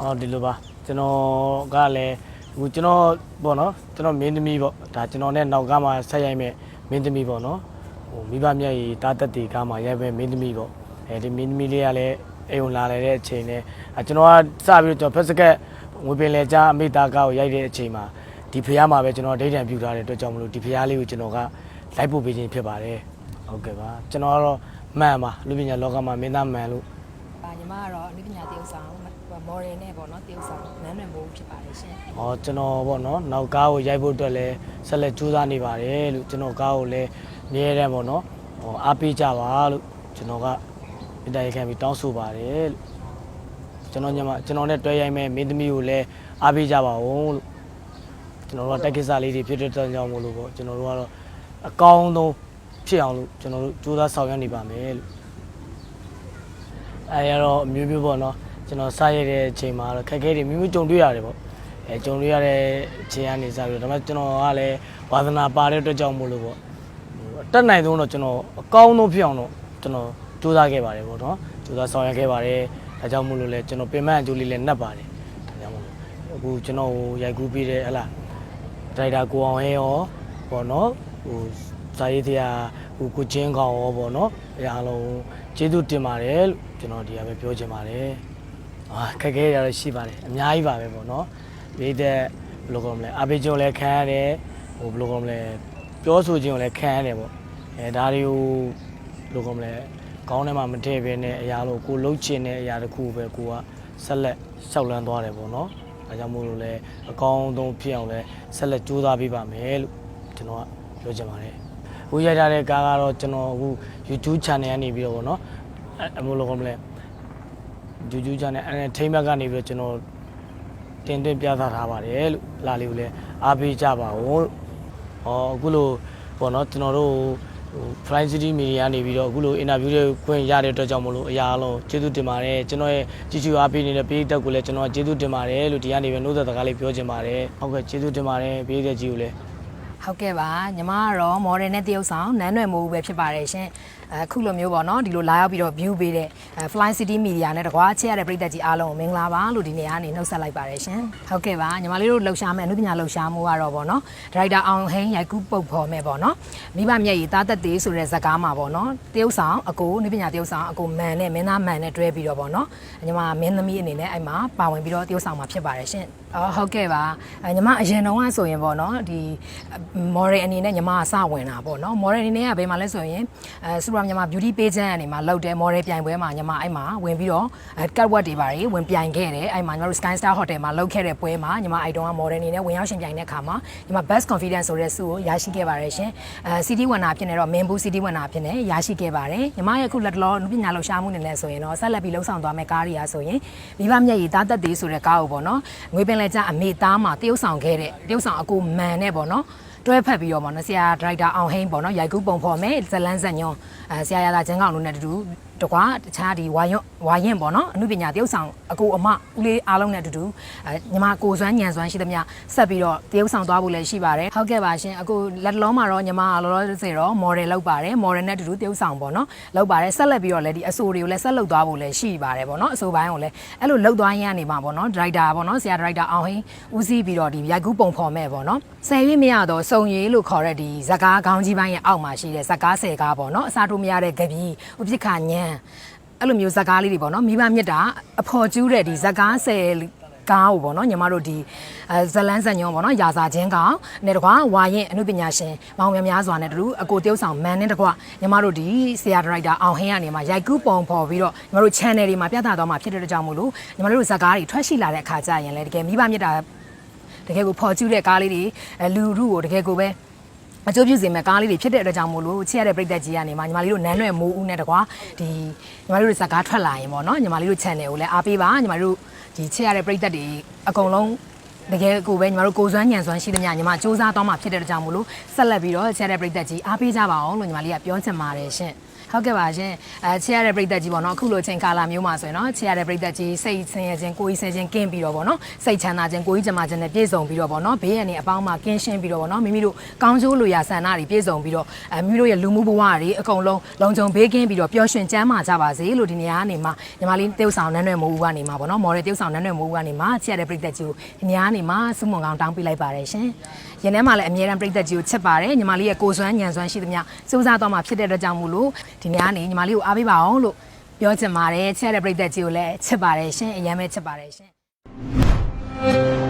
အော်ဒီလိုပါကျွန်တော်ကလည်းအခုကျွန်တော်ပေါ့နော်ကျွန်တော်မင်းသမီးပေါ့ဒါကျွန်တော်နဲ့နောက်ကမှဆက်ရိုက်မဲ့မင်းသမီးပေါ့နော်ဟိုမိဘမြတ်ကြီးတာတက်တီကမှရိုက်မဲ့မင်းသမီးပေါ့အဲဒီမင်းသမီးလေးကလည်းအိမ်ဝင်လာတဲ့အချိန်နဲ့အဲကျွန်တော်ကစပြီးတော့ကျွန်တော်ဖက်စကက်ငွေပင်လေကြားအမိသားကောက်ရိုက်တဲ့အချိန်မှာဒီဖះမှာပဲကျွန်တော်ဒိတ်တံပြူထားတဲ့အတွက်ကြောင့်မလို့ဒီဖះလေးကိုကျွန်တော်ကလိုက်ပို့ပေးခြင်းဖြစ်ပါတယ်ဟုတ်ကဲ့ပါကျွန်တော်ကတော့မှန်ပါလူပညာလောကမှာမင်းသားမှန်လို့ပါညီမကတော့အနုပညာတရုပ်ဆောင် မော်ဒယ်နဲ့ပေါ့နော်တရုပ်ဆောင်နန်းနယ်မိုးဖြစ်ပါတယ်ရှင်။အော်ကျွန်တော်ပေါ့နော်နောက်ကားကိုရိုက်ဖို့အတွက်လည်းဆက်လက်ကြိုးစားနေပါတယ်လို့ကျွန်တော်ကားကိုလည်းမြဲတယ်ပေါ့နော်။ဟောအားပေးကြပါလို့ကျွန်တော်ကမိသားရေးခံပြီးတောင်းဆိုပါတယ်လို့ကျွန်တော်ညမကျွန်တော်နဲ့တွဲရိုက်မဲ့မင်းသမီးကိုလည်းအားပေးကြပါဦးလို့ကျွန်တော်တို့ကတက်ကိစ္စလေးတွေဖြစ်တဲ့အတွက်ကြောင့်မို့လို့ပေါ့ကျွန်တော်တို့ကတော့အကောင်းဆုံးဖြစ်အောင်လို့ကျွန်တော်တို့ကြိုးစားဆောင်ရွက်နေပါမယ်လို့အဲရတော့အမျိုးမျိုးပေါ့နော် ကျွန်တော်စရတဲ့အချိန်မှာတော့ခက်ခဲတွေမျိုးမျိုးကြုံတွေ့ရတယ်ပေါ့အဲကြုံရတဲ့အချိန်ကနေစပြီးတော့ဒါပေမဲ့ကျွန်တော်ကလည်းဝါသနာပါတဲ့အတွက်ကြောင့်မို့လို့ပေါ့ဟိုအတက်နိုင်ဆုံးတော့ကျွန်တော်အကောင်းဆုံးဖြစ်အောင်တော့ကျွန်တော်ကြိုးစားခဲ့ပါတယ်ပေါ့နော်ကြိုးစားဆောင်ရွက်ခဲ့ပါတယ်ဒါကြောင့်မို့လို့လည်းကျွန်တော်ပင်မအကျိုးလေးလည်းနှက်ပါတယ်ဒါကြောင့်မို့လို့အခုကျွန်တော်ဟိုရိုက်ကူးပြီးတဲ့ဟလာဒရိုက်တာကိုအောင်ဟဲရောပေါ့နော်ဟိုဇာရေးတရားဟိုကိုချင်းကောင်ရောပေါ့နော်အဲအားလုံးကျေးဇူးတင်ပါတယ်လို့ကျွန်တော်ဒီကပဲပြောချင်ပါတယ် အာခက်ခဲရတော့ရှိပါတယ်အများကြီးပါပဲပေါ့နော်ဒီတဲ့ဘယ်လိုကောမလဲအဘေကျွန်းလည်းခံရတယ်ဟိုဘယ်လိုကောမလဲပြောဆိုခြင်းကိုလည်းခံရတယ်ပေါ့အဲဒါတွေကိုဘယ်လိုကောမလဲကောင်းထဲမှာမထည့်ဘဲနဲ့အရာလို့ကိုလှုပ်ချင်တဲ့အရာတစ်ခုပဲကိုကဆက်လက်ရှောက်လန်းသွားတယ်ပေါ့နော်ဒါကြောင့်မို့လို့လည်းအကောင်းဆုံးဖြစ်အောင်လည်းဆက်လက်ကြိုးစားပေးပါမယ်လို့ကျွန်တော်ကပြောချင်ပါတယ်ဟိုရိုက်ထားတဲ့ကားကတော့ကျွန်တော်အခု YouTube channel ကနေပြီးတော့ပေါ့နော်အဲအမို့လို့ကောမလဲ ဂျူဂျူချန်နဲ့အဲထိမ့်ဘက်ကနေပြီးတော့ကျွန်တော်တင်သွင်းပြသထားပါတယ်လို့လာလေးကိုလည်းအားပေးကြပါဦးလို့ဟောအခုလိုပေါ့နော်ကျွန်တော်တို့ဟို Fly City Media နေပြီးတော့အခုလို interview တွေခွင့်ရတဲ့အတွက်ကြောင့်မလို့အရာအလုံးကျေးဇူးတင်ပါတယ်ကျွန်တော်ရဲ့ကြည့်ရှုအားပေးနေတဲ့ပြည်သက်ကိုလည်းကျွန်တော်ကျေးဇူးတင်ပါတယ်လို့ဒီကနေပဲနှုတ်သက်စကားလေးပြောချင်ပါတယ်ဟုတ်ကဲ့ကျေးဇူးတင်ပါတယ်ပြည်သက်ကြီးကိုလည်းဟုတ်ကဲ့ပါညီမကတော့မော်ဒယ်နဲ့တရုပ်ဆောင်နန်းနယ်မိုးပဲဖြစ်ပါတယ်ရှင် အခုလိုမျိုးပေါ့နော်ဒီလိုလာရောက်ပြီးတော့ view ပေးတဲ့ Fly City Media နဲ့တကွာချစ်ရတဲ့ပရိသတ်ကြီးအားလုံးကိုမင်္ဂလာပါလို့ဒီနေ့ကနေနှုတ်ဆက်လိုက်ပါတယ်ရှင်ဟုတ်ကဲ့ပါညီမလေးတို့လှူရှားမယ်အနုပညာလှူရှားမှုကတော့ပေါ့နော်ဒါရိုက်တာအောင်ဟိန်းရိုက်ကူးပုတ်ဖော်မယ်ပေါ့နော်မိဘမျက်ရည်သားသက်သေးဆိုတဲ့ဇာတ်ကားမှာပေါ့နော်တရုပ်ဆောင်အကိုအနုပညာတရုပ်ဆောင်အကိုမန်နဲ့မင်းသားမန်နဲ့တွဲပြီးတော့ပေါ့နော်ညီမမင်းသမီးအနေနဲ့အဲ့မှာပါဝင်ပြီးတော့တရုပ်ဆောင်မှာဖြစ်ပါတယ်ရှင်အော်ဟုတ်ကဲ့ပါအဲညီမအရင်တုန်းကဆိုရင်ပေါ့နော်ဒီ model အနေနဲ့ညီမကစဝင်တာပေါ့နော် model အနေနဲ့ကဘယ်မှာလဲဆိုရင်အဲစူပါညီမ beauty page အနေမှာလောက်တဲ့ model ပြိုင်ပွဲမှာညီမအဲ့မှာဝင်ပြီးတော့အဲ catwalk တွေပါတယ်ဝင်ပြိုင်ခဲ့တယ်အဲ့မှာညီမတို့ Sky Star Hotel မှာလောက်ခဲ့တဲ့ပွဲမှာညီမအဲ့တုန်းက model အနေနဲ့ဝင်ရောက်ရှင်ပြိုင်တဲ့အခါမှာညီမ best confidence ဆိုတဲ့ဆုကိုရရှိခဲ့ပါတယ်ရှင်အဲ city winner ဖြစ်နေတော့ main boo city winner ဖြစ်နေရရှိခဲ့ပါတယ်ညီမရဲ့အခုလက်တလောနုပညာလှူရှားမှုနေလဲဆိုရင်တော့ဆက်လက်ပြီးလှုပ်ဆောင်သွားမယ့်ကားတွေရာဆိုရင်မိဘမျက်ရည်သားသက်သေးဆိုတဲ့ကားကိုပေါ့နော်ငွေပင်လဲကြအမေသားမှာတရုပ်ဆောင်ခဲ့တဲ့တရုပ်ဆောင်အကိုမန်နဲ့ပေါ့နော် တွဲဖက်ပြီးတော့ပေါ့နော်ဆရာဒရိုက်တာအောင်ဟိန်းပေါ့နော်ရိုက်ကူးပုံဖော်မယ်ဇလန်းဇက်ညွန်အဲဆရာရလာကျန်းကောင်တို့နဲ့တူတူ တကွာတခြားဒီဝါယွန်ဝါရင်ပေါ့နော်အမှုပညာတရုပ်ဆောင်အကိုအမဦးလေးအားလုံးနဲ့တူတူအဲညီမကိုစွမ်းညံစွမ်းရှိသမျှဆက်ပြီးတော့တရုပ်ဆောင်သွားဖို့လည်းရှိပါတယ်ဟုတ်ကဲ့ပါရှင်အခုလက်တလုံးမှာတော့ညီမလောလောဆယ်တော့ model လောက်ပါတယ် model နဲ့တူတူတရုပ်ဆောင်ပေါ့နော်လောက်ပါတယ်ဆက်လက်ပြီးတော့လည်းဒီအဆိုတွေကိုလည်းဆက်လုပ်သွားဖို့လည်းရှိပါတယ်ပေါ့နော်အဆိုပိုင်းကိုလည်းအဲ့လိုလုပ်သွားရင်းကနေမှာပေါ့နော်ဒရိုက်တာပေါ့နော်ဆရာဒရိုက်တာအောင်ဟိန်းဦးစီးပြီးတော့ဒီရိုက်ကူးပုံဖော်မဲ့ပေါ့နော်ဆယ်ရွေ့မရတော့စုံရည်လို့ခေါ်တဲ့ဒီဇကားခေါင်းကြီးပိုင်းရဲ့အောက်မှာရှိတဲ့ဇကားဆယ်ကားပေါ့နော်အစားထိုးမရတဲ့ကြပြီးဥပိ္ပခာညံအဲ့လိုမျိုးဇကားလေးတွေပေါ့နော်မိဘမြတ်တာအဖော်ကျူးတဲ့ဒီဇကားဆယ်ကားကိုပေါ့နော်ညီမတို့ဒီအဲဇလန်းဇညွန်ပေါ့နော်ရာစာချင်းကောင်နဲ့တကွာဝါရင်အမှုပညာရှင်မောင်များများစွာနဲ့တူအကိုတယောက်ဆောင်မန်နဲ့တကွာညီမတို့ဒီဆရာဒရိုက်တာအောင်ဟင်းကနေမှာရိုက်ကူးပုံဖော်ပြီးတော့ညီမတို့ channel တွေမှာပြသသွားမှာဖြစ်တဲ့ကြောင့်မို့လို့ညီမတို့ဇကားတွေထွက်ရှိလာတဲ့အခါကျရင်လည်းတကယ်မိဘမြတ်တာတကယ်ကိုဖော်ကျူးတဲ့ကားလေးတွေအဲလူလူကိုတကယ်ကိုပဲ အကျိုးပြုစေမဲ့ကားလေးတွေဖြစ်တဲ့အတွက်ကြောင့်မို့လို့ချစ်ရတဲ့ပြည်သက်ကြီးကနေမှာညီမလေးတို့နန်းလွယ်မိုးဦးနဲ့တကွာဒီညီမလေးတို့ဇကားထွက်လာရင်ပေါ့နော်ညီမလေးတို့ channel ကိုလည်းအားပေးပါညီမတို့ဒီချစ်ရတဲ့ပြည်သက်တွေအကုန်လုံးတကယ်ကိုပဲညီမတို့ကိုစွမ်းညံစွမ်းရှိသမျှညီမစူးစမ်းသွားမှာဖြစ်တဲ့ကြောင့်မို့လို့ဆက်လက်ပြီးတော့ချက်တဲ့ပြည်သက်ကြီးအားပေးကြပါအောင်လို့ညီမလေးကပြောချင်ပါတယ်ရှင် ဟဟုတ်ကဲ့ပါရှင်အဲချစ်ရတဲ့ပြည်သက်ကြီးပေါ့နော်အခုလိုအချိန်ကာလမျိုးမှာဆိုရင်နော်ချစ်ရတဲ့ပြည်သက်ကြီးစိတ်ဆင်းရဲခြင်းကိုယ်ကြီးဆင်းခြင်းကင်းပြီးတော့ပေါ့နော်စိတ်ချမ်းသာခြင်းကိုယ်ကြီးကျန်းမာခြင်းနဲ့ပြည့်စုံပြီးတော့ပေါ့နော်ဘေးရန်တွေအပေါင်းမှာကင်းရှင်းပြီးတော့ပေါ့နော်မိမိတို့ကောင်းကျိုးလိုရာဆန္ဒတွေပြည့်စုံပြီးတော့အဲမိမိတို့ရဲ့လူမှုဘဝတွေအကုန်လုံးလုံခြုံဘေးကင်းပြီးတော့ပျော်ရွှင်ကျန်းမာကြပါစေလို့ဒီနေရာကနေမှညီမလေးတေးဥဆောင်နန်းရွယ်မိုးဦးကနေမှပေါ့နော်မော်ဒယ်တေးဥဆောင်နန်းရွယ်မိုးဦးကနေမှချစ်ရတဲ့ပြည်သက်ကြီးကိုဒီနေရာကနေမှစုမုံကောင်တောင်းပေးလိုက်ပါတယ်ရှင်ရင်ထဲမှာလည်းအမြဲတမ်းပြည်သက်ကြီးကိုချစ်ပါတယ်ညီမလေးရဲ့ကိုယ်စွမ်းညံစွမ်းရှိသမျှစူးစမ်းတော့မှဖြစ်တဲ့အတွက်ကြောင့်မို့လို့ဒီနေရာကနေညီမလေးကိုအားပေးပါအောင်လို့ပြောချင်ပါတယ်ချစ်ရတဲ့ပြည်သက်ကြီးကိုလည်းချစ်ပါတယ်ရှင်အရင်ပဲချစ်ပါတယ်ရှင်